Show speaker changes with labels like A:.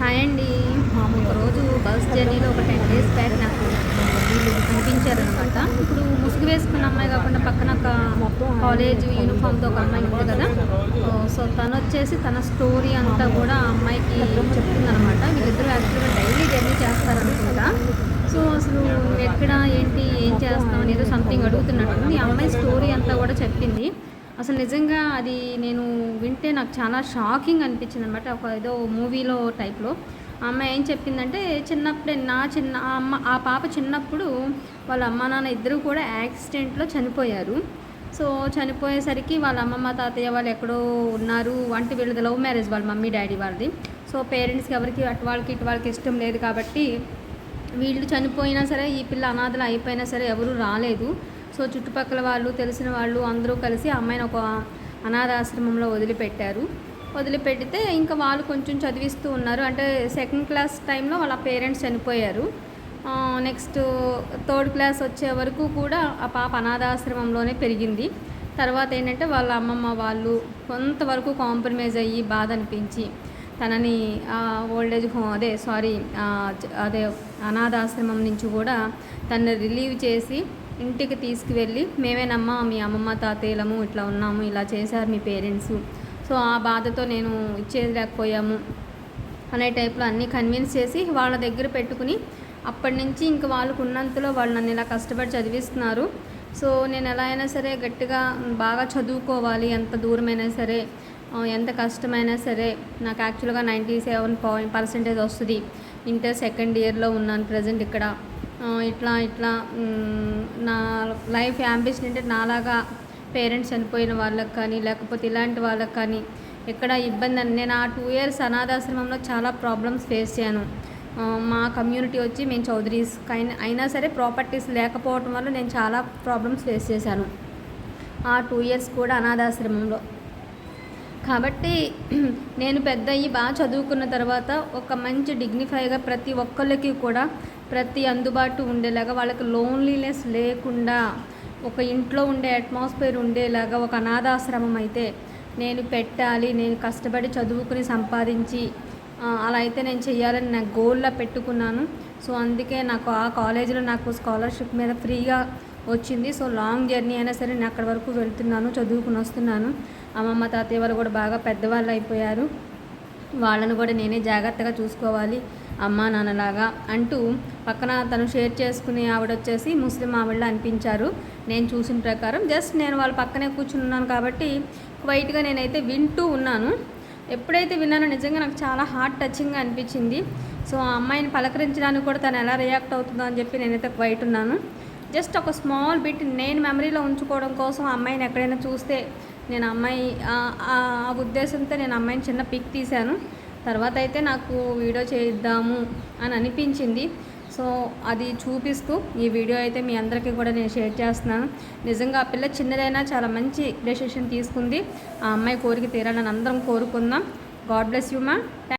A: Hi అండి. ఒకరోజు bus జర్నీలో ఒక టెన్ డేస్ బ్యాక్ నాకు వీళ్ళు కనిపించారనమాట ఇప్పుడు ముసుగు వేసుకున్న అమ్మాయి కాకుండా పక్కన ఒక కాలేజ్ యూనిఫామ్తో ఒక అమ్మాయి ఉంది కదా. సో తను వచ్చేసి తన స్టోరీ అంతా కూడా ఆ అమ్మాయికి చెప్తుందనమాట వీళ్ళిద్దరూ యాక్చువల్గా డైలీ జర్నీ చేస్తారనుకుంటా. సో అసలు ఎక్కడ ఏంటి ఏం చేస్తాం అనేది సంథింగ్ అడుగుతున్నట్టుంది. ఈ అమ్మాయి స్టోరీ అంతా కూడా చెప్పింది. అసలు నిజంగా అది నేను వింటే నాకు చాలా షాకింగ్ అనిపించింది అనమాట ఒక ఏదో మూవీలో టైప్లో. అమ్మ ఏం చెప్పిందంటే చిన్నప్పుడే నా చిన్న ఆ అమ్మ ఆ పాప చిన్నప్పుడు వాళ్ళ అమ్మ నాన్న ఇద్దరు కూడా యాక్సిడెంట్లో చనిపోయారు. సో చనిపోయేసరికి వాళ్ళ అమ్మమ్మ తాతయ్య వాళ్ళు ఎక్కడో ఉన్నారు. అంటే వీళ్ళది లవ్ మ్యారేజ్ వాళ్ళ మమ్మీ డాడీ వాళ్ళది. సో పేరెంట్స్కి ఎవరికి అటు వాళ్ళకి ఇటు వాళ్ళకి ఇష్టం లేదు కాబట్టి వీళ్ళు చనిపోయినా సరే ఈ పిల్ల అనాథలు అయిపోయినా సరే ఎవరూ రాలేదు. సో చుట్టుపక్కల వాళ్ళు తెలిసిన వాళ్ళు అందరూ కలిసి అమ్మాయిని ఒక అనాథాశ్రమంలో వదిలిపెట్టారు. వదిలిపెడితే ఇంకా వాళ్ళు కొంచెం చదివిస్తూ ఉన్నారు. అంటే సెకండ్ క్లాస్ టైంలో వాళ్ళ పేరెంట్స్ చనిపోయారు. నెక్స్ట్ థర్డ్ క్లాస్ వచ్చే వరకు కూడా ఆ పాప అనాథాశ్రమంలోనే పెరిగింది. తర్వాత ఏంటంటే వాళ్ళ అమ్మమ్మ వాళ్ళు కొంతవరకు కాంప్రమైజ్ అయ్యి బాధ అనిపించి తనని ఓల్డేజ్ హోమ్ అదే సారీ అదే అనాథాశ్రమం నుంచి కూడా తనని రిలీవ్ చేసి ఇంటికి తీసుకువెళ్ళి మేమేనమ్మా మీ అమ్మమ్మ తాతయ్యలము ఇట్లా ఉన్నాము ఇలా చేశారు మీ పేరెంట్స్. సో ఆ బాధతో నేను ఇచ్చేది లేకపోయాము. అనే టైప్లో అన్నీ కన్విన్స్ చేసి వాళ్ళ దగ్గర పెట్టుకుని అప్పటి నుంచి ఇంక వాళ్ళకు ఉన్నంతలో వాళ్ళు నన్ను ఇలా కష్టపడి చదివిస్తున్నారు. సో నేను ఎలా అయినా సరే గట్టిగా బాగా చదువుకోవాలి ఎంత దూరమైనా సరే ఎంత కష్టమైనా సరే నాకు యాక్చువల్గా నైంటీ సెవెన్ పాయింట్ పర్సెంటేజ్ వస్తుంది. ఇంటర్ సెకండ్ ఇయర్లో ఉన్నాను ప్రజెంట్ ఇక్కడ. ఇట్లా ఇట్లా నా లైఫ్ యాంబిషన్ అంటే నాలాగా పేరెంట్స్ చనిపోయిన వాళ్ళకి కానీ లేకపోతే ఇలాంటి వాళ్ళకి కానీ ఎక్కడ ఇబ్బంది అని నేను ఆ టూ ఇయర్స్ అనాథాశ్రమంలో చాలా ప్రాబ్లమ్స్ ఫేస్ చేయను. మా కమ్యూనిటీ వచ్చి మేము చౌదరీస్ అయినా సరే ప్రాపర్టీస్ లేకపోవడం వల్ల నేను చాలా ప్రాబ్లమ్స్ ఫేస్ చేశాను. ఆ టూ ఇయర్స్ కూడా అనాథాశ్రమంలో. కాబట్టి నేను పెద్ద అయ్యి బాగా చదువుకున్న తర్వాత ఒక మంచి డిగ్నిఫైగా ప్రతి ఒక్కళ్ళకి కూడా ప్రతి అందుబాటు ఉండేలాగా వాళ్ళకి లోన్లీనెస్ లేకుండా ఒక ఇంట్లో ఉండే అట్మాస్ఫియర్ ఉండేలాగా ఒక అనాథాశ్రమం అయితే నేను పెట్టాలి నేను కష్టపడి చదువుకుని సంపాదించి అలా అయితే నేను చేయాలని నా గోల్లో పెట్టుకున్నాను. సో అందుకే నాకు ఆ కాలేజీలో నాకు స్కాలర్షిప్ మీద ఫ్రీగా వచ్చింది. సో లాంగ్ జర్నీ అయినా సరే నేను అక్కడి వరకు వెళ్తున్నాను చదువుకుని వస్తున్నాను. అమ్మమ్మ తాతయ్య వాళ్ళు కూడా బాగా పెద్దవాళ్ళు అయిపోయారు. వాళ్ళను కూడా నేనే జాగ్రత్తగా చూసుకోవాలి. అమ్మా నాన్నలాగా అంటూ పక్కన తను షేర్ చేసుకునే ఆవిడ వచ్చేసి ముస్లిం ఆవిడలో అనిపించారు. నేను చూసిన ప్రకారం జస్ట్ నేను వాళ్ళ పక్కనే కూర్చుని ఉన్నాను కాబట్టి క్వైట్గా నేనైతే వింటూ ఉన్నాను. ఎప్పుడైతే విన్నానో నిజంగా నాకు చాలా హార్ట్ టచింగ్గా అనిపించింది. సో ఆ అమ్మాయిని పలకరించడానికి కూడా తను ఎలా రియాక్ట్ అవుతుందో అని చెప్పి నేనైతే క్వైట్ ఉన్నాను. జస్ట్ ఒక స్మాల్ బిట్ నేను మెమరీలో ఉంచుకోవడం కోసం ఆ అమ్మాయిని ఎక్కడైనా చూస్తే నేను అమ్మాయి ఆ ఉద్దేశంతో నేను అమ్మాయిని చిన్న పిక్ తీశాను. తర్వాత అయితే నాకు వీడియో చేద్దాము అని అనిపించింది. సో అది చూపిస్తూ ఈ వీడియో అయితే మీ అందరికీ కూడా నేను షేర్ చేస్తున్నాను. నిజంగా ఆ పిల్ల చిన్నదైనా చాలా మంచి డెసిషన్ తీసుకుంది. ఆ అమ్మాయి కోరిక తీరాలని అందరం కోరుకుందాం. గాడ్ బ్లెస్ యూ మా